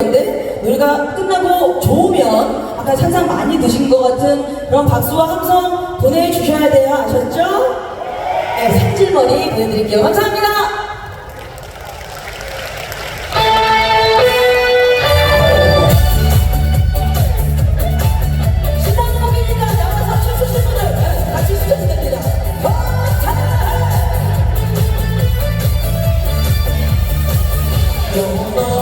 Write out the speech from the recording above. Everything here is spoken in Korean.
근데 노래가 끝나고 좋으면 아까 상상 많이 드신 것 같은 그런 박수와 함성 보내주셔야 돼요 아셨죠? 네 산질머리 보내드릴게요 감사합니다 신나는 곡이니까 나와서 춤추신 분들 네, 같이 추셔도 됩니다 어, 자! 영원